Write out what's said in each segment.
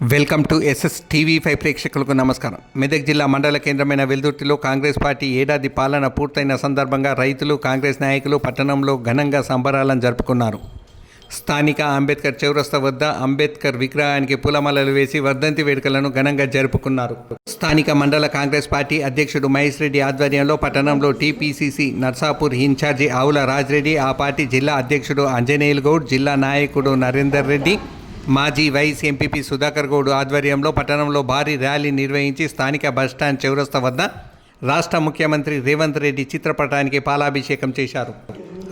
Welcome to SS TV five ప్రేక్షకులకు నమస్కారం. మెదక్ జిల్లా మండల కేంద్రమైన వెల్దుర్తిలో కాంగ్రెస్ పార్టీ ఏడాది పాలన పూర్తయిన సందర్భంగా రైతులు కాంగ్రెస్ నాయకులు పట్టణంలో ఘనంగా సంబరాలను జరుపుకున్నారు. స్థానిక అంబేద్కర్ చౌరస్తా వద్ద అంబేద్కర్ విగ్రహానికి పూలమాలలు వేసి వర్ధంతి వేడుకలను ఘనంగా జరుపుకున్నారు. స్థానిక మండల కాంగ్రెస్ పార్టీ అధ్యక్షుడు మహేష్ రెడ్డి ఆధ్వర్యంలో పట్టణంలో టీపీసీసీ నర్సాపూర్ ఇన్ఛార్జి ఆవుల రాజ్రెడ్డి ఆ పార్టీ జిల్లా అధ్యక్షుడు అంజనేయులు గౌడ్ జిల్లా నాయకుడు నరేందర్ రెడ్డి మాజీ వైస్ ఎంపీపీ సుధాకర్ గౌడ్ ఆధ్వర్యంలో పట్టణంలో భారీ ర్యాలీ నిర్వహించి స్థానిక బస్టాండ్ చౌరస్తా వద్ద రాష్ట్ర ముఖ్యమంత్రి రేవంత్ రెడ్డి చిత్రపటానికి పాలాభిషేకం చేశారు.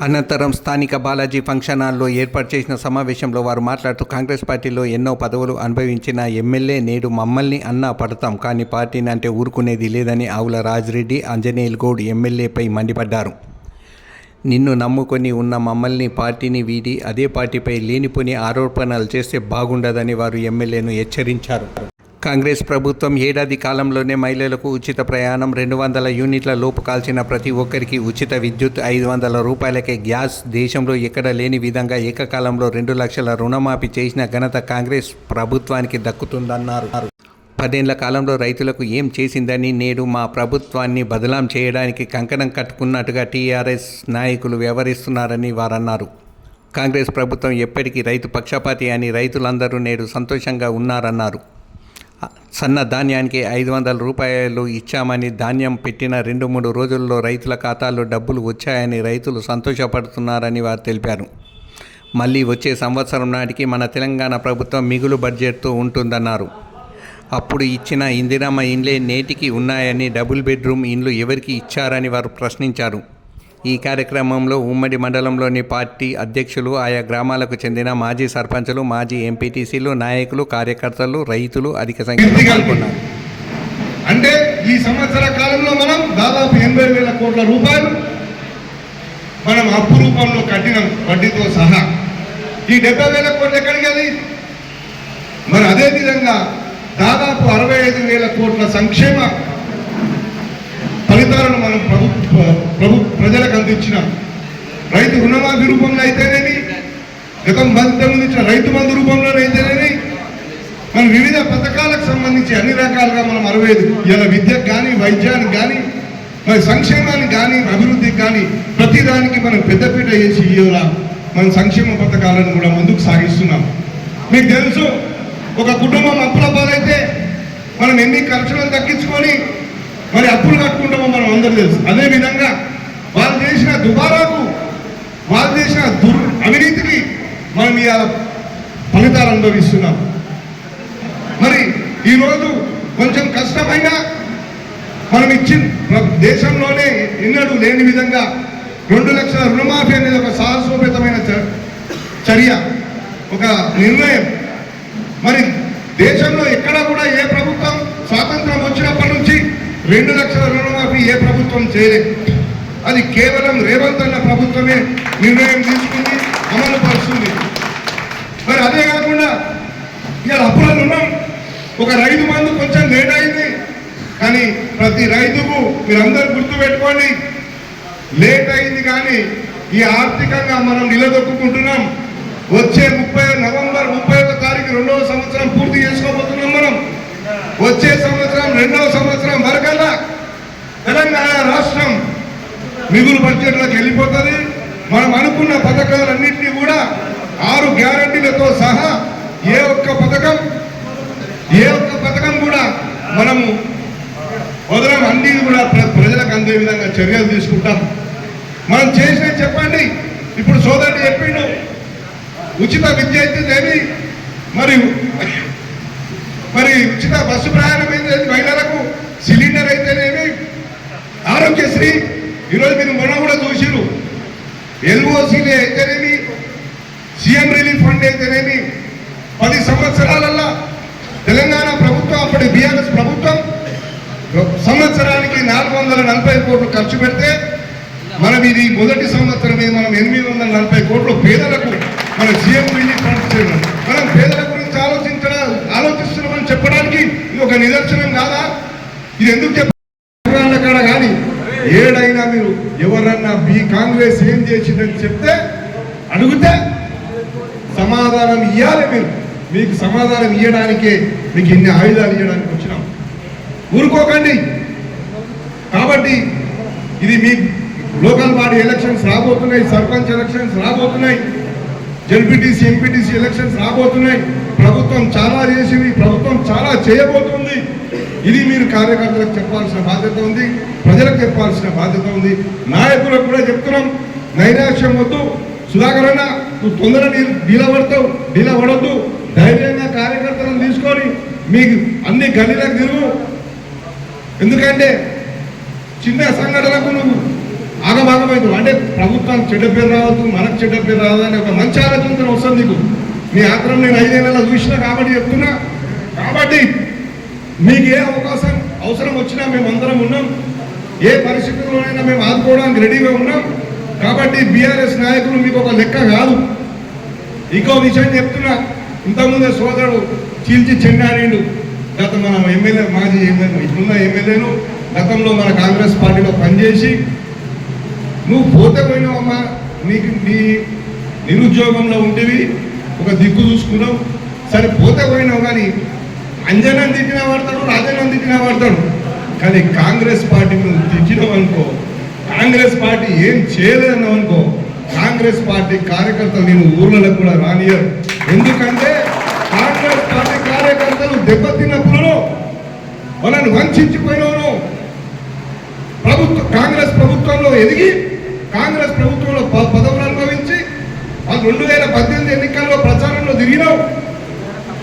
అనంతరం స్థానిక బాలాజీ ఫంక్షన్ హాల్లో ఏర్పాటు చేసిన సమావేశంలో వారు మాట్లాడుతూ కాంగ్రెస్ పార్టీలో ఎన్నో పదవులు అనుభవించిన ఎమ్మెల్యే నేడు మమ్మల్ని అన్నా పడతాం కానీ పార్టీని అంటే ఊరుకునేది లేదని ఆవుల రాజిరెడ్డి అంజనేయులు గౌడ్ ఎమ్మెల్యేపై మండిపడ్డారు. నిన్ను నమ్ముకొని ఉన్న మమ్మల్ని పార్టీని వీడి అదే పార్టీపై లేనిపోని ఆరోపణలు చేస్తే బాగుండదని వారు ఎమ్మెల్యేను హెచ్చరించారు. కాంగ్రెస్ ప్రభుత్వం ఏడాది కాలంలోనే మహిళలకు ఉచిత ప్రయాణం రెండు వందల యూనిట్ల లోపు కాల్చిన ప్రతి ఒక్కరికి ఉచిత విద్యుత్ ఐదు వందల రూపాయలకే గ్యాస్ దేశంలో ఎక్కడ లేని విధంగా ఏకకాలంలో రెండు లక్షల రుణమాఫీ చేసిన ఘనత కాంగ్రెస్ ప్రభుత్వానికి దక్కుతుందన్నారు. పదేళ్ళ కాలంలో రైతులకు ఏం చేసిందని నేడు మా ప్రభుత్వాన్ని బదలాం చేయడానికి కంకణం కట్టుకున్నట్టుగా టీఆర్ఎస్ నాయకులు వ్యవహరిస్తున్నారని వారన్నారు. కాంగ్రెస్ ప్రభుత్వం ఎప్పటికీ రైతు పక్షపాతి అని రైతులందరూ నేడు సంతోషంగా ఉన్నారన్నారు. సన్న ధాన్యానికి ఐదు వందల రూపాయలు ఇచ్చామని ధాన్యం పెట్టిన రెండు మూడు రోజుల్లో రైతుల ఖాతాల్లో డబ్బులు వచ్చాయని రైతులు సంతోషపడుతున్నారని వారు తెలిపారు. మళ్ళీ వచ్చే సంవత్సరం నాటికి మన తెలంగాణ ప్రభుత్వం మిగులు బడ్జెట్తో ఉంటుందన్నారు. అప్పుడు ఇచ్చిన ఇందిరమ్మ ఇండ్లే నేటికి ఉన్నాయని డబుల్ బెడ్రూమ్ ఇండ్లు ఎవరికి ఇచ్చారని వారు ప్రశ్నించారు. ఈ కార్యక్రమంలో ఉమ్మడి మండలంలోని పార్టీ అధ్యక్షులు ఆయా గ్రామాలకు చెందిన మాజీ సర్పంచులు మాజీ ఎంపీటీసీలు నాయకులు కార్యకర్తలు రైతులు అధిక సంఖ్యలో పాల్గొన్నారు. అంటే ఈ సంవత్సర కాలంలో మనం దాదాపు ఎనభై వేల కోట్ల రూపాయలు మనం అప్పు రూపంలో కట్టినాం వడ్డీతో సహా. ఈ డెబ్బై వేల కోట్లు ఎక్కడికి అది మరి అదే విధంగా దాదాపు అరవై ఐదు వేల కోట్ల సంక్షేమ ఫలితాలను మనం ప్రభుత్వ ప్రభు ప్రజలకు అందించినాం రైతు రుణమాఫీ రూపంలో అయితేనేమి? గతం బంధం రైతు బంధు రూపంలోనైతేనేమి మన వివిధ పథకాలకు సంబంధించి అన్ని రకాలుగా మనం అరవై ఐదు ఇలా విద్యకు కానీ వైద్యానికి కానీ మరి సంక్షేమానికి కానీ అభివృద్ధికి కానీ ప్రతిదానికి మనం పెద్దపీట వేసి ఇవాళ మన సంక్షేమ పథకాలను కూడా ముందుకు సాగిస్తున్నాం. మీకు తెలుసు ఒక కుటుంబం అప్పుల మనం ఎన్ని ఖర్చులను తగ్గించుకొని మరి అప్పులు కట్టుకుంటామో మనం అందరూ తెలుసు. అదే విధంగా వాళ్ళు చేసిన దుబారాకు వాళ్ళు చేసిన దుర్ అవినీతికి మనం ఇవాళ ఫలితాలు అనుభవిస్తున్నాం. మరి ఈరోజు కొంచెం కష్టమైన మనం ఇచ్చిన దేశంలోనే ఎన్నడూ లేని విధంగా రెండు లక్షల రుణమాఫీ అనేది ఒక సాహసోపేతమైన చ- చర్య ఒక నిర్ణయం. మరి దేశంలో ఎక్కడ కూడా ఏ ప్రభుత్వం స్వాతంత్రం వచ్చినప్పటి నుంచి రెండు లక్షల రుణమాఫీ ఏ ప్రభుత్వం చేయలేదు అది కేవలం రేవంత్ అన్న ప్రభుత్వమే నిర్ణయం తీసుకుంది అమలు పరుస్తుంది మరి అదే కాకుండా ఇవాళ అప్పుల రుణం ఒక రైతు మందు కొంచెం లేట్ అయింది. కానీ ప్రతి రైతుకు మీరందరూ గుర్తుపెట్టుకోండి లేట్ అయింది కానీ ఈ ఆర్థికంగా మనం నిలదొక్కుంటున్నాం వచ్చే ముప్పై నవంబర్ ముప్పై ఒక తారీఖు రెండవ సంవత్సరం పూర్తి చేసుకోబోతున్నాం మనం. వచ్చే సంవత్సరం రెండవ సంవత్సరం వరకల్లా తెలంగాణ రాష్ట్రం మిగులు బడ్జెట్లోకి వెళ్ళిపోతుంది. మనం అనుకున్న పథకాలన్నింటినీ కూడా ఆరు గ్యారంటీలతో సహా ఏ ఒక్క పథకం ఏ ఒక్క పథకం కూడా మనము వదలం అన్ని కూడా ప్ర- ప్రజలకు అందే విధంగా చర్యలు తీసుకుంటాం. మనం చేసిన చెప్పండి. ఇప్పుడు సోదరుడు చెప్పిండు ఉచిత విద్య అయితే మరి మరి ఉచిత బస్సు ప్రయాణం అయితే మహిళలకు సిలిండర్ అయితేనేమి ఆరోగ్యశ్రీ ఈరోజు మీరు మొన్న కూడా చూసిరు ఎల్ఓసీలు అయితేనేమి సీఎం రిలీఫ్ ఫండ్ అయితేనేమి పది సంవత్సరాలల్లా తెలంగాణ ప్రభుత్వం అప్పటి బీఆర్ఎస్ ప్రభుత్వం సంవత్సరానికి నాలుగు వందల నలభై కోట్లు ఖర్చు పెడితే మనం ఇది మొదటి సంవత్సరం మనం ఎనిమిది వందల నలభై కోట్లు పేదలకు మన సీఎం రిలీఫ్ ఫండ్ చేయడం మనం పేదల గురించి ఆలోచించడం ఆలోచిస్తున్నామని చెప్పడానికి ఇది ఒక నిదర్శనం కాదా? ఇది ఎందుకు చెప్ప తెలంగాణ కాడ కానీ ఏడైనా మీరు ఎవరన్నా మీ కాంగ్రెస్ ఏం చేసిందని చెప్తే అడిగితే సమాధానం ఇవ్వాలి మీరు. మీకు సమాధానం ఇవ్వడానికే మీకు ఇన్ని ఆయుధాలు ఇవ్వడానికి వచ్చినాం. ఊరుకోకండి. కాబట్టి ఇది మీ లోకల్ బాడీ ఎలక్షన్స్ రాబోతున్నాయి సర్పంచ్ ఎలక్షన్స్ రాబోతున్నాయి జెడ్పీటీసీ ఎంపీటీసీ ఎలక్షన్స్ రాబోతున్నాయి. ప్రభుత్వం చాలా చేసింది ప్రభుత్వం చాలా చేయబోతుంది. ఇది మీరు కార్యకర్తలకు చెప్పాల్సిన బాధ్యత ఉంది ప్రజలకు చెప్పాల్సిన బాధ్యత ఉంది. నాయకులకు కూడా చెప్తున్నాం నైరాశ్యం వద్దు సుధాకర్ అన్న నువ్వు తొందర డీలపడతావు డీలపడద్దు ధైర్యంగా కార్యకర్తలను తీసుకొని మీకు అన్ని గల్లీలకు తిరుగు. ఎందుకంటే చిన్న సంఘటనకు నువ్వు ఆగభాగమైంది అంటే ప్రభుత్వానికి చెడ్డ పేరు రావద్దు మనకు చెడ్డ పేరు రావద్దు ఒక మంచి ఆలోచనతో వస్తుంది నీకు. నీ ఆత్రం నేను ఐదేళ్ళ చూసినా కాబట్టి చెప్తున్నా. కాబట్టి మీకు ఏ అవకాశం అవసరం వచ్చినా మేము అందరం ఉన్నాం. ఏ పరిస్థితుల్లోనైనా మేము ఆదుకోవడానికి రెడీగా ఉన్నాం. కాబట్టి బీఆర్ఎస్ నాయకులు మీకు ఒక లెక్క కాదు. ఇంకో విషయం చెప్తున్నా. ఇంతకుముందే సోదరుడు చీల్చి చెండాడిండు గత మన ఎమ్మెల్యే మాజీ ఎమ్మెల్యే ఇప్పుడున్న ఎమ్మెల్యేను గతంలో మన కాంగ్రెస్ పార్టీలో పనిచేసి నువ్వు పోతే పోయినావమ్మా. నీకు నీ నిరుద్యోగంలో ఉండేవి ఒక దిక్కు చూసుకున్నావు. సరే పోతే పోయినావు కానీ అంజనం తిట్టిన వాడతాడు రాజనం తిట్టిన వాడతాడు. కానీ కాంగ్రెస్ పార్టీ నువ్వు తిట్టినావు అనుకో కాంగ్రెస్ పార్టీ ఏం చేయలేదన్నావు అనుకో కాంగ్రెస్ పార్టీ కార్యకర్తలు నేను ఊర్లలో కూడా రానియరు ఎందుకంటే కాంగ్రెస్ పార్టీ కార్యకర్తలు దెబ్బతిన్నప్పుడు వాళ్ళని వంచిపోయినవను ప్రభుత్వ కాంగ్రెస్ ప్రభుత్వంలో ఎదిగి కాంగ్రెస్ ప్రభుత్వంలో పదవులు అనుభవించి వాళ్ళు రెండు వేల పద్దెనిమిది ఎన్నికల్లో ప్రచారంలో దిగినావు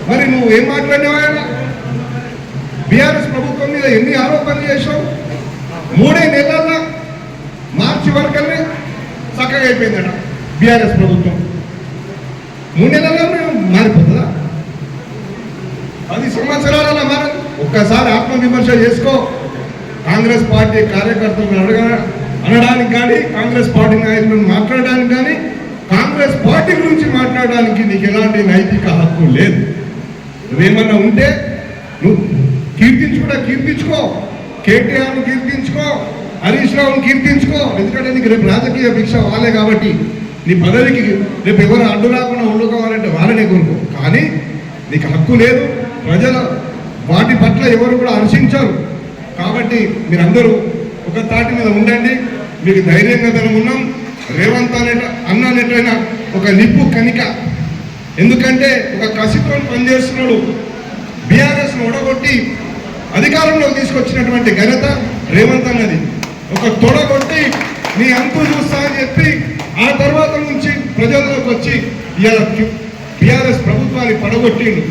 మరి నువ్వు ఏం మాట్లాడినావు ఆయన? బీఆర్ఎస్ ప్రభుత్వం మీద ఎన్ని ఆరోపణలు చేసావు మూడే నెలల్లో మార్చి వరకల్నే చక్కగా అయిపోయిందట బీఆర్ఎస్ ప్రభుత్వం. మూడు నెలల్లో మారిపోతుందా? పది సంవత్సరాల మార ఒక్కసారి ఆత్మవిమర్శ చేసుకో. కాంగ్రెస్ పార్టీ కార్యకర్తలను అడగ అనడానికి కానీ కాంగ్రెస్ పార్టీ నాయకులను మాట్లాడడానికి కానీ కాంగ్రెస్ పార్టీ గురించి మాట్లాడడానికి నీకు ఎలాంటి నైతిక హక్కు లేదు. నువ్వేమన్నా ఉంటే నువ్వు కీర్తించుకుంటా కీర్తించుకో. కేటీఆర్ను కీర్తించుకో హరీష్ రావును కీర్తించుకో. ఎందుకంటే నీకు రేపు రాజకీయ భిక్ష వాళ్ళే కాబట్టి నీ పదవికి రేపు ఎవరు అడ్డు రాకుండా ఉండుకోవాలంటే వాళ్ళనే కోరుకో కానీ నీకు హక్కు లేదు. ప్రజల వాటి పట్ల ఎవరు కూడా హర్షించరు. కాబట్టి మీరందరూ ఒక తాటి మీద ఉండండి. మీకు ధైర్యంగా ధనం ఉన్నాం. రేవంత్ అనేట అన్న అనేటైనా ఒక నిప్పు కనిక ఎందుకంటే ఒక కసితో పనిచేస్తున్నాడు. బీఆర్ఎస్ ఒడగొట్టి అధికారంలోకి తీసుకొచ్చినటువంటి ఘనత రేవంత్ అన్నది. ఒక తొడగొట్టి నీ అంకు చూస్తా అని చెప్పి ఆ తర్వాత నుంచి ప్రజల్లోకి వచ్చి ఇలా బీఆర్ఎస్ ప్రభుత్వాన్ని పడగొట్టిండు.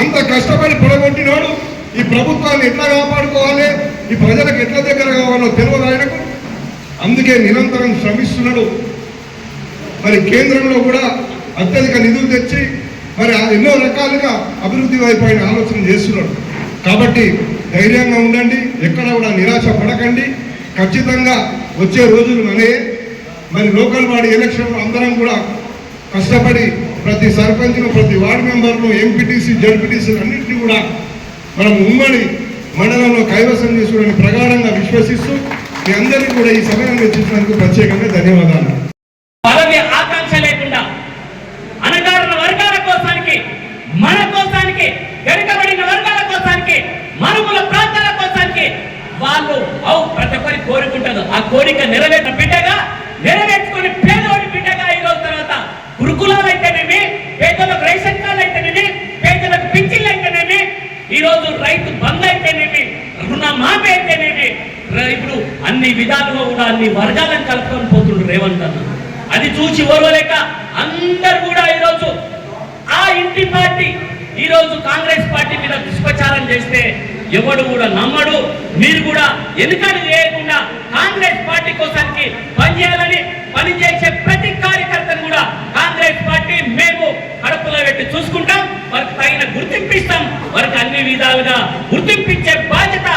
అంత కష్టపడి పడగొట్టినాడు ఈ ప్రభుత్వాన్ని ఎట్లా కాపాడుకోవాలి? ఈ ప్రజలకు ఎట్లా దగ్గర కావాలో తెలియదు ఆయనకు. అందుకే నిరంతరం శ్రమిస్తున్నాడు. మరి కేంద్రంలో కూడా అత్యధిక నిధులు తెచ్చి మరి ఆ ఎన్నో రకాలుగా అభివృద్ధి వైపు ఆయన ఆలోచన చేస్తున్నాడు. కాబట్టి ధైర్యంగా ఉండండి ఎక్కడ కూడా నిరాశ పడకండి. ఖచ్చితంగా వచ్చే రోజులు మనే మరి లోకల్ వాడి ఎలక్షన్ అందరం కూడా కష్టపడి ప్రతి సర్పంచ్ను ప్రతి వార్డు మెంబర్ను ఎంపీటీసీ జడ్పీటీసీ అన్నింటినీ కూడా మనం ఉమ్మడి మండలంలో కైవసం చేసుకోవడానికి ప్రగాఢంగా విశ్వసిస్తూ మీ అందరికీ కూడా ఈ సమయం వెచ్చించినందుకు ప్రత్యేకంగా ధన్యవాదాలు పదవి ఆకాంక్ష లేకుండా అనగారిన వర్గాల కోసానికి మన కోసానికి వెనుకబడిన వర్గాల కోసానికి మనుగుల ప్రాంతాల కోసానికి వాళ్ళు అవు ప్రతి ఒక్కరి కోరుకుంటారు ఆ కోరిక నెరవేర్చిన బిడ్డగా నెరవేర్చుకుని పేదవాడి బిడ్డగా ఈ రోజు తర్వాత గురుకులాలు అయితేనేమి పేదలకు రేషన్ కార్డు అయితేనేమి పేదలకు పింఛన్లు అయితేనేమి ఈ రోజు రైతు బంద్ అయితేనేమి రుణమాఫీ అయితేనేమి ఇప్పుడు అన్ని విధాలుగా కూడా అన్ని వర్గాలను కలుపుకొని పోతుండ్రు రేవంత్ అన్న. అది చూసి ఓర్వలేక అందరు కూడా ఈరోజు ఆ ఇంటి పార్టీ ఈరోజు కాంగ్రెస్ పార్టీ మీద దుష్ప్రచారం చేస్తే ఎవడు కూడా నమ్మడు మీరు కూడా ఎన్నికలు చేయకుండా కాంగ్రెస్ పార్టీ కోసానికి పనిచేయాలని పనిచేసే ప్రతి కార్యకర్తను కూడా కాంగ్రెస్ పార్టీ మేము కడుపులో పెట్టి చూసుకుంటాం. వారికి తగిన గుర్తింపు ఇస్తాం. వారికి అన్ని విధాలుగా గుర్తింపించే బాధ్యత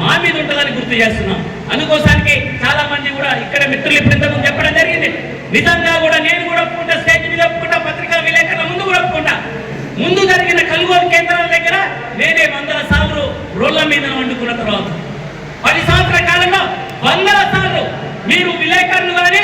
మా మీద ఉంటుందని గుర్తు చేస్తున్నాం. అందుకోసానికి చాలా మంది కూడా ఇక్కడ మిత్రులు ఇప్పుడు ఇంతకు చెప్పడం జరిగింది. నిజంగా కూడా నేను కూడా ఒప్పుకుంటా స్టేజ్ మీద ఒప్పుకుంటా పత్రికా విలేకరుల ముందు కూడా ఒప్పుకుంటా. ముందు జరిగిన కలుగోలు కేంద్రాల దగ్గర నేనే వందల సార్లు రోళ్ళ మీద వండుకున్న తర్వాత. పది సంవత్సరాల కాలంలో వందల సార్లు మీరు విలేకరులు కానీ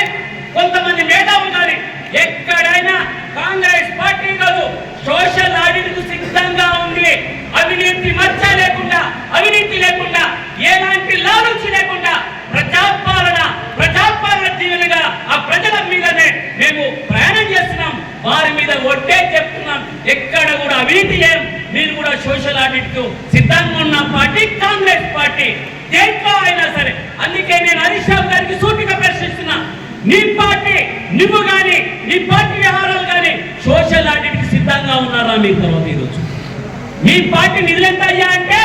కొంతమంది నేతలు కానీ ఎక్కడైనా కాంగ్రెస్ పార్టీ కాదు సోషల్ ఆడిట్కు సిద్ధంగా ఉంది అవినీతి మచ్చ లేకుండా అవినీతి లేకుండా ఎలాంటి లాలూచి లేకుండా ప్రజాపాలన ప్రజాపాలన జీవులుగా ఆ ప్రజల మీదనే మేము ప్రయాణం చేస్తున్నాం. వారి మీద ఒట్టే చెప్తున్నాం. ఎక్కడ కూడా అవినీతి లేదు మీరు కూడా సోషల్ ఆడిట్కు సిద్ధంగా ఉన్న పార్టీ కాంగ్రెస్ పార్టీ దేంట్లో అయినా సరే. అందుకే నేను హరీష్ రావు గారికి సూటిగా ప్రశ్నిస్తున్నా. నీ పార్టీ నువ్వు కానీ నీ పార్టీ వ్యవహారాలు కానీ సోషల్ ఆడిట్కి సిద్ధంగా ఉన్నారా మీ తర్వాత ఈరోజు? మీ పార్టీ నిధులు ఎంత అయ్యా అంటే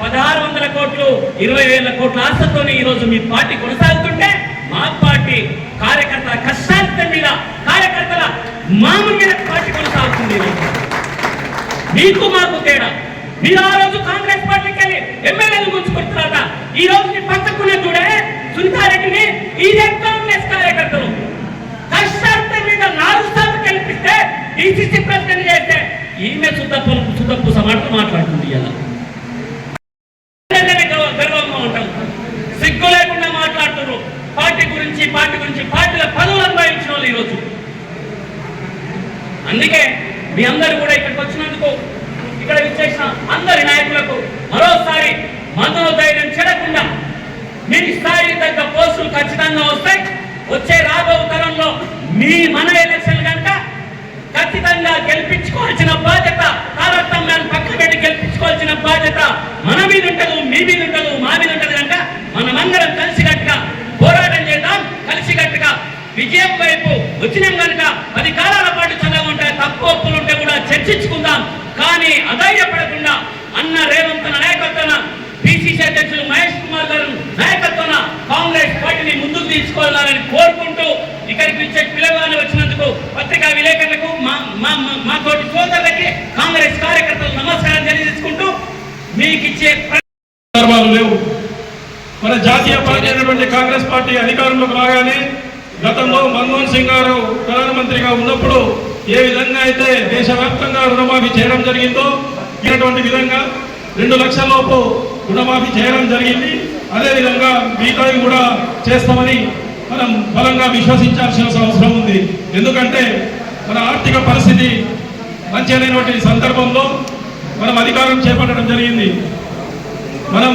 పదహారు వందల కోట్లు ఇరవై వేల కోట్ల ఆశతోనే ఈరోజు మీ పార్టీ కొనసాగుతుంటే మా పార్టీ కార్యకర్తల కష్టాల మీద కార్యకర్తల మామూలు మీద పార్టీ కొనసాగుతుంది ఈరోజు. మీకు మాకు తేడా. మీరు ఆ రోజు కాంగ్రెస్ పార్టీకి వెళ్ళి ఎమ్మెల్యేలు గుంచుకుంటున్నారట ఈ రోజు మీ పక్కకునే చూడే సునీతారెడ్డిని ఇదే కాంగ్రెస్ కార్యకర్తలు కష్టార్థం మీద నాలుగు సార్లు కల్పిస్తే డిసిసి ప్రెసిడెంట్ చేస్తే ఈమె సుద్దప్పు సుద్దప్పు సమాటం మాట్లాడుతుంది ఇలా. గర్వంగా ఉంటాం సిగ్గు లేకుండా మాట్లాడుతున్నారు. పార్టీ గురించి పార్టీ గురించి పార్టీల పదవులు అనుభవించిన వాళ్ళు ఈరోజు. అందుకే మీ అందరు కూడా ఇక్కడికి వచ్చినందుకు ఇక్కడ విచ్చేసిన అందరి నాయకులకు మరోసారి మనోధైర్యం చెడకుండా మీ స్థాయి తగ్గ పోస్టులు ఖచ్చితంగా వస్తాయి వచ్చే రాబో తరంలో మీ మన ఎలక్షన్ కనుక ఖచ్చితంగా గెలిపించుకోవాల్సిన బాధ్యత తారతమ్యాన్ని పక్కన పెట్టి గెలిపించుకోవాల్సిన బాధ్యత మన మీద ఉంటదు మీ మీద ఉంటదు మా మీద ఉంటది కనుక మనమందరం కలిసికట్టుగా పోరాటం చేద్దాం. కలిసికట్టుగా విజయం వైపు వచ్చినాం కనుక పది కాలాల పాటు చల్లగా ఉంటాయి తప్పు ఒప్పులు ఉంటే కూడా చర్చించుకుందాం కానీ అధైర్యపడకుండా అన్న రేవంత్ నాయకత్వాన పిసిసి అధ్యక్షులు మహేష్ కుమార్ గారు నాయకత్వాన కాంగ్రెస్ పార్టీని ముందుకు తీసుకోవాలని కోరుకుంటూ ఇక్కడికి వచ్చే పిల్లగానే వచ్చినందుకు పత్రికా విలేకరులకు మా మా మా- మా తోటి సోదరులకి కాంగ్రెస్ కార్యకర్తలకు నమస్కారం తెలియజేసుకుంటూ మీకు ఇచ్చే ప్ర- సందర్భాలు లేవు మన జాతీయ పార్టీ అయినటువంటి కాంగ్రెస్ పార్టీ అధికారంలోకి రాగానే గతంలో మన్మోహన్ సింగ్ గారు ప్రధానమంత్రిగా ఉన్నప్పుడు ఏ విధంగా అయితే దేశవ్యాప్తంగా రుణమాఫీ చేయడం జరిగిందో ఇటువంటి విధంగా రెండు లక్షల లోపు రుణమాఫీ చేయడం జరిగింది. అదేవిధంగా మిగతావి కూడా చేస్తామని మనం బలంగా విశ్వసించాల్సిన అవసరం ఉంది. ఎందుకంటే మన ఆర్థిక పరిస్థితి మంచి సందర్భంలో మనం అధికారం చేపట్టడం జరిగింది. మనం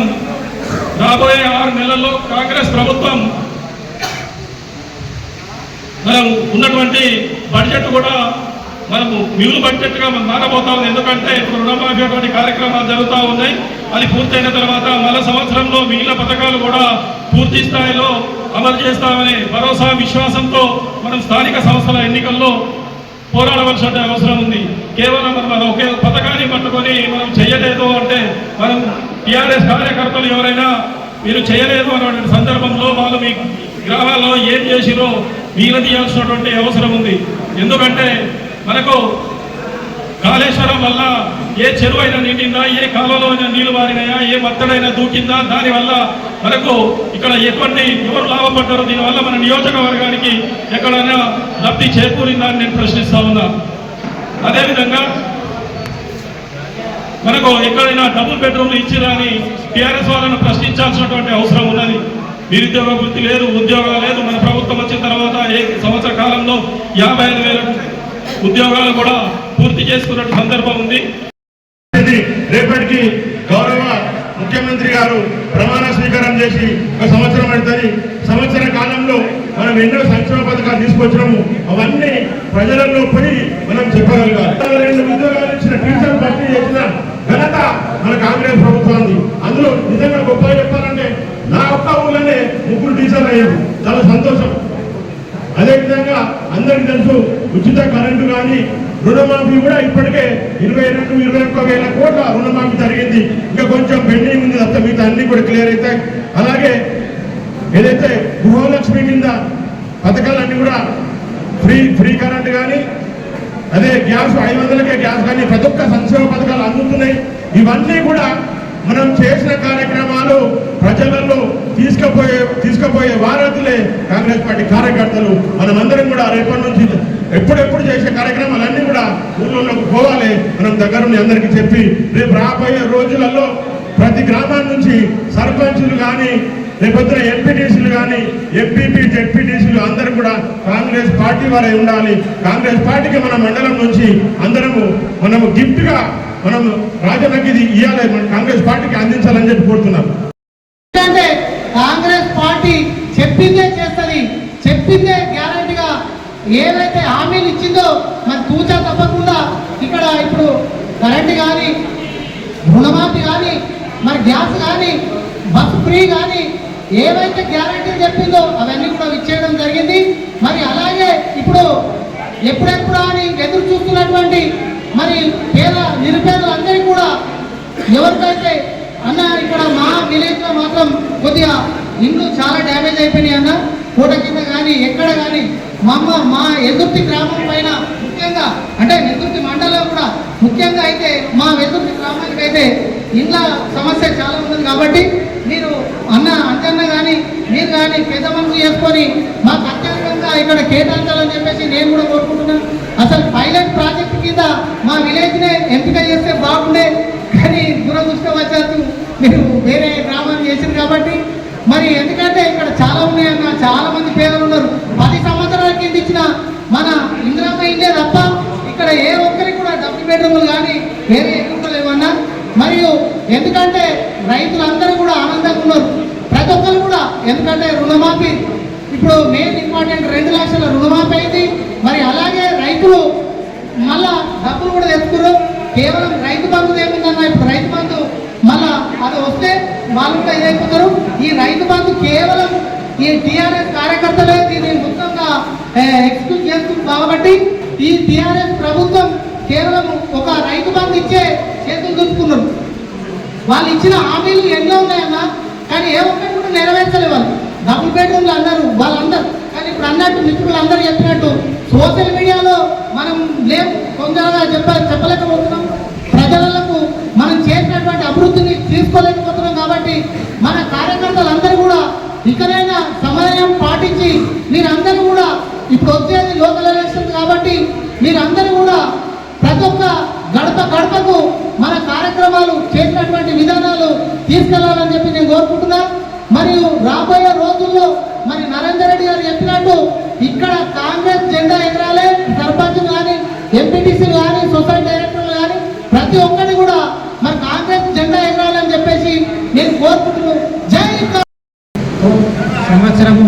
రాబోయే ఆరు నెలల్లో కాంగ్రెస్ ప్రభుత్వం మనం ఉన్నటువంటి బడ్జెట్ కూడా మనము మిగులు బడ్జెట్గా మనం మారబోతా ఉంది. ఎందుకంటే ఇప్పుడు రుణమాఫీ అటువంటి కార్యక్రమాలు జరుగుతూ ఉన్నాయి. అది పూర్తయిన తర్వాత మళ్ళీ సంవత్సరంలో మిగిలిన పథకాలు కూడా పూర్తి స్థాయిలో అమలు చేస్తామనే భరోసా విశ్వాసంతో మనం స్థానిక సంస్థల ఎన్నికల్లో పోరాడవలసిన అవసరం ఉంది. కేవలం మనం ఒకే పథకాన్ని పట్టుకొని మనం చేయలేదు అంటే మనం టిఆర్ఎస్ కార్యకర్తలు ఎవరైనా మీరు చేయలేదు అన్నటువంటి సందర్భంలో వాళ్ళు మీ గ్రామాల్లో ఏం చేసిరో మీరు తీయాల్సినటువంటి అవసరం ఉంది. ఎందుకంటే మనకు కాళేశ్వరం వల్ల ఏ చెరువు అయినా నిండిందా ఏ కాలంలో అయినా నీళ్ళు మారినాయా ఏ మత్తడైనా దూకిందా దానివల్ల మనకు ఇక్కడ ఎటువంటి ఎవరు లాభపడ్డారో దీనివల్ల మన నియోజకవర్గానికి ఎక్కడైనా లబ్ధి చేకూరిందా అని నేను ప్రశ్నిస్తా ఉన్నా. అదేవిధంగా మనకు ఎక్కడైనా డబుల్ బెడ్రూమ్లు ఇచ్చిరా అని టీఆర్ఎస్ వాళ్ళను ప్రశ్నించాల్సినటువంటి అవసరం ఉన్నది. నిరుద్యోగ వృత్తి లేదు ఉద్యోగాలు లేదు. మన ప్రభుత్వం వచ్చిన తర్వాత ఏ సంవత్సర కాలంలో యాభై ఐదు వేల ఉద్యోగాలు కూడా పూర్తి చేసుకున్న సందర్భం ఉంది. రేపటికి గౌరవ ముఖ్యమంత్రి గారు ప్రమాణ స్వీకారం చేసి ఒక సంవత్సరం పడుతుంది. సంవత్సర కాలంలో మనం ఎన్నో సంక్షేమ పథకాలు తీసుకొచ్చినాము. అవన్నీ ప్రజలలో పోయి మనం చెప్పగలగాలి. రెండు ఉద్యోగాలు ఇచ్చిన టీచర్ భర్తీ చేసిన ఘనత మన కాంగ్రెస్ ప్రభుత్వాన్ని అందులో నిజంగా గొప్పగా చెప్పాలంటే నా ఒక్క ఊళ్ళోనే ముగ్గురు టీచర్లు అయ్యారు. చాలా సంతోషం. అదేవిధంగా అందరికీ తెలుసు ఉచిత కరెంటు కానీ రుణమాఫీ కూడా ఇప్పటికే ఇరవై రెండు ఇరవై ఒక్క వేల కోట్ల రుణమాఫీ జరిగింది. ఇంకా కొంచెం పెండింగ్ ఉంది అంత మిగతా అన్ని కూడా క్లియర్ అవుతాయి అలాగే ఏదైతే గృహలక్ష్మి కింద పథకాలన్నీ కూడా ఫ్రీ ఫ్రీ కరెంట్ కానీ అదే గ్యాస్ ఐదు వందలకే గ్యాస్ కానీ ప్రతి ఒక్క సంక్షేమ పథకాలు అందుతున్నాయి. ఇవన్నీ కూడా మనం చేసిన కార్యక్రమాలు ప్రజలలో తీసుకుపోయే తీసుకుపోయే వారతులే కాంగ్రెస్ పార్టీ కార్యకర్తలు. మనమందరం కూడా రేపటి నుంచి ఎప్పుడెప్పుడు చేసే కార్యక్రమాలన్నీ కూడా ఊళ్ళలోకి పోవాలి. మనం దగ్గరుండి అందరికీ చెప్పి రేపు రాబోయే రోజులలో ప్రతి గ్రామం నుంచి సర్పంచులు కానీ లేకపోతే ఎంపీటీసీలు కానీ ఎంపీపీ జెడ్పీటీసీలు అందరూ కూడా కాంగ్రెస్ పార్టీ వారే ఉండాలి. కాంగ్రెస్ పార్టీకి మన మండలం నుంచి అందరము మనము గిఫ్ట్గా మనం రాజన్నకి ఇది ఇవ్వాలి మన కాంగ్రెస్ పార్టీకి అందించాలని చెప్పి కోరుతున్నాం. ఎందుకంటే కాంగ్రెస్ పార్టీ చెప్పిందే చేస్తుంది చెప్పిందే గ్యారంటీగా ఏవైతే హామీలు ఇచ్చిందో మరి తూచా తప్పకుండా ఇక్కడ ఇప్పుడు కరెంట్ కానీ రుణమాఫీ కానీ మరి గ్యాస్ కానీ బస్ ఫ్రీ కానీ ఏవైతే గ్యారంటీ చెప్పిందో అవన్నీ కూడా ఇచ్చేయడం జరిగింది. మరి అలాగే ఇప్పుడు ఎప్పుడెప్పుడు అని ఎదురు చూస్తున్నటువంటి మరి పేద నిరుపేదలందరికీ కూడా ఎవరికైతే అన్న ఇక్కడ మా విలేజ్లో మాత్రం కొద్దిగా ఇండ్లు చాలా డ్యామేజ్ అయిపోయినాయి అన్న. కోట కింద కానీ ఎక్కడ కానీ మా అమ్మ మా ఎదుర్తి గ్రామం పైన ముఖ్యంగా అంటే ఎదుర్తి మండలం కూడా ముఖ్యంగా అయితే మా ఎదుర్తి గ్రామానికి అయితే ఇంట్లో సమస్య చాలా ఉంది కాబట్టి మీరు అన్న అంజన్న కానీ మీరు కానీ పెద్ద మనసు చేసుకొని మాకు అత్యధికంగా ఇక్కడ కేటాయించాలని చెప్పేసి నేను కూడా కోరుకుంటున్నాను అసలు పైలట్ ప్రాజెక్ట్ కింద మా విలేజ్నే ఎంపిక చేస్తే బాగుండే కానీ దురదృష్టవశాత్తు మీరు వేరే గ్రామాన్ని చేసింది కాబట్టి. మరి ఎందుకంటే ఇక్కడ చాలా ఉన్నాయన్న చాలా మంది పేదలు ఉన్నారు. పది సంవత్సరాల కింద ఇచ్చిన మన ఇందిరామ ఇండియా తప్ప ఇక్కడ ఏ ఒక్కరికి కూడా డబ్బు బెడ్రూమ్లు కానీ వేరే ఎక్కువ లేవన్నా. మరియు ఎందుకంటే రైతులందరూ కూడా ఆనందంగా ఉన్నారు. ప్రతి ఒక్కరు కూడా ఎందుకంటే రుణమాఫీ. ఇప్పుడు మెయిన్ ఇంపార్టెంట్ రెండు లక్షల రుణమాఫీ అయింది. మరి అలాగే రైతులు మళ్ళా డబ్బులు కూడా తెచ్చుకున్నారు. కేవలం రైతు బంధు ఏముందన్నా ఇప్పుడు రైతు బంధు మళ్ళా అది వస్తే వాళ్ళు కూడా ఇదైపోతారు. ఈ రైతు బంధు కేవలం ఈ టీఆర్ఎస్ కార్యకర్తలే దీన్ని మొత్తంగా ఎక్స్క్యూజ్ చేస్తుంది కాబట్టి ఈ టీఆర్ఎస్ ప్రభుత్వం కేవలం ఒక రైతు బంధు ఇచ్చే చేతులు వాళ్ళు ఇచ్చిన హామీలు ఎన్నో ఉన్నాయన్నా కానీ ఏ ఒక్కటి కూడా నెరవేర్చలే వాళ్ళు. డబుల్ బెడ్రూమ్లు అన్నారు వాళ్ళందరూ. కానీ ఇప్పుడు అన్నట్టు మిత్రులు అందరూ చెప్పినట్టు సోషల్ మీడియాలో మనం లేం కొందరుగా చెప్ప చెప్పలేకపోతున్నాం. ప్రజలకు మనం చేసినటువంటి అభివృద్ధిని తీసుకోలేకపోతున్నాం కాబట్టి మన కార్యకర్తలందరూ కూడా ఇకనైనా సమయం పాటించి మీరందరూ కూడా ఇప్పుడు వచ్చేది లోకల్ ఎలక్షన్ కాబట్టి మీరందరూ కూడా ప్రతి ఒక్క గడప గడపకు మన కార్యక్రమాలు చేసినటువంటి విధానాలు తీసుకెళ్ళాలని చెప్పి నేను కోరుకుంటున్నా. మరియు రాబోయే రోజుల్లో మరి నరేందర్ రెడ్డి గారు చెప్పినట్టు ఇక్కడ కాంగ్రెస్ జెండా ఎగరాలే సర్పంచ్ కానీ ఎంపీటీసీలు కానీ సొసైటీ డైరెక్టర్లు కానీ ప్రతి ఒక్కటి కూడా మరి కాంగ్రెస్ జెండా ఎగరాలని చెప్పేసి నేను కోరుకుంటున్నాను. జై సంవత్సరము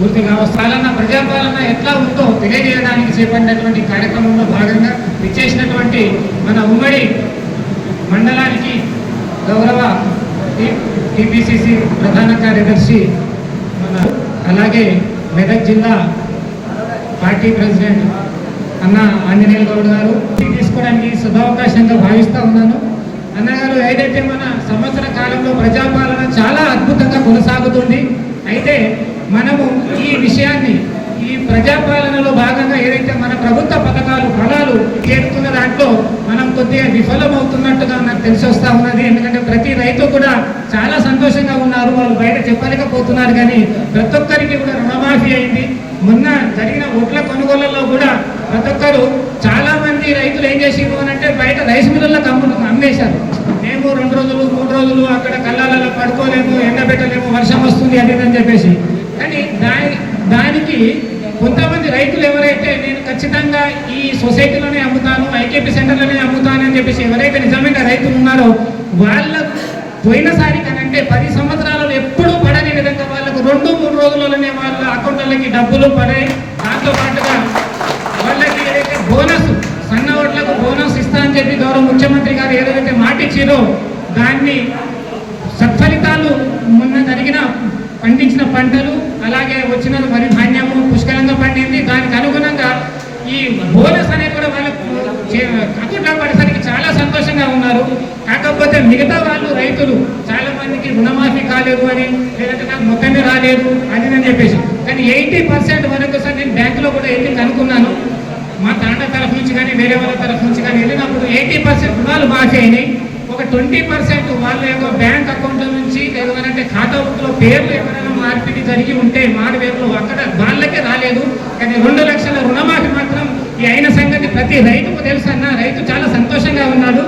పూర్తిగా పాలన ప్రజాపాలన ఎట్లా ఉందో తెలియజేయడానికి చేపట్టినటువంటి కార్యక్రమంలో భాగంగా ఇచ్చేసినటువంటి మన ఉమ్మడి మండలానికి గౌరవ టిపిసిసి ప్రధాన కార్యదర్శి మన అలాగే మెదక్ జిల్లా పార్టీ ప్రెసిడెంట్ అన్న ఆంజనేయుల గౌడ్ గారు. తీసుకోవడానికి సదావకాశంగా భావిస్తూ ఉన్నాను. అన్నగారు ఏదైతే మన సంవత్సర కాలంలో ప్రజాపాలన చాలా అద్భుతంగా కొనసాగుతుంది అయితే మనము ఈ విషయాన్ని ఈ ప్రజాపాలనలో భాగంగా ఏదైతే మన ప్రభుత్వ పథకాలు ఫలాలు చేరుతున్న దాంట్లో మనం కొద్దిగా విఫలమవుతున్నట్టుగా నాకు తెలిసి వస్తూ ఉన్నది. ఎందుకంటే ప్రతి రైతు కూడా చాలా సంతోషంగా ఉన్నారు. వాళ్ళు బయట చెప్పలేకపోతున్నారు కానీ ప్రతి ఒక్కరికి కూడా రుణమాఫీ అయింది. మొన్న జరిగిన ఓట్ల కొనుగోళ్ళలో కూడా ప్రతి ఒక్కరు చాలా మంది రైతులు ఏం చేసిరు అని అంటే బయట రైస్ మిల్లులకు అమ్ము అమ్మేశారు. మేము రెండు రోజులు మూడు రోజులు అక్కడ కళ్ళాలలో పడుకోలేము ఎండబెట్టలేము వర్షం వస్తుంది అని చెప్పేసి కానీ దాని దానికి కొంతమంది రైతులు ఎవరైతే నేను ఖచ్చితంగా ఈ సొసైటీలోనే అమ్ముతాను ఐకేపీ సెంటర్లోనే అమ్ముతాను అని చెప్పేసి ఎవరైతే నిజమైన రైతులు ఉన్నారో వాళ్ళ పోయినసారి కనంటే పది సంవత్సరాలలో ఎప్పుడూ పడని విధంగా వాళ్ళకు రెండు మూడు రోజులలోనే వాళ్ళ అకౌంట్లకి డబ్బులు పడే దాంతో పాటుగా వాళ్ళకి ఏదైతే బోనస్ సన్న ఓట్లకు బోనస్ ఇస్తా అని చెప్పి గౌరవ ముఖ్యమంత్రి గారు ఏదైతే మాట ఇచ్చారో దాన్ని సత్ఫలితాలు మొన్న జరిగిన పండించిన పంటలు అలాగే వచ్చిన వరి ధాన్యము పుష్కలంగా పండింది. దానికి అనుగుణంగా ఈ బోనస్ అనేది కూడా వాళ్ళకు అకౌంట్లో పడేసరికి చాలా సంతోషంగా ఉన్నారు. కాకపోతే మిగతా వాళ్ళు రైతులు చాలా మందికి రుణమాఫీ కాలేదు అని లేదంటే నాకు మొత్తమే రాలేదు అది అని చెప్పేసి. కానీ ఎయిటీ పర్సెంట్ వరకు సార్ నేను బ్యాంకులో కూడా వెళ్ళి కనుక్కున్నాను మా తాండ తరఫు నుంచి కానీ వేరే వాళ్ళ తరఫు నుంచి కానీ వెళ్ళినప్పుడు ఎయిటీ పర్సెంట్ రుణాలు మాఫీ అయినాయి. ఒక ట్వంటీ పర్సెంట్ వాళ్ళ యొక్క బ్యాంక్ అకౌంట్ నుంచి లేదు అంటే ఖాతా బుక్లో పేర్లు ఎవరైనా మార్పిడి జరిగి ఉంటే మారువేర్లు అక్కడ వాళ్ళకే రాలేదు. కానీ రెండు లక్షల రుణమాఫీ మాత్రం ఈ అయిన సంగతి ప్రతి రైతుకు తెలుసన్నా. రైతు చాలా సంతోషంగా ఉన్నాడు.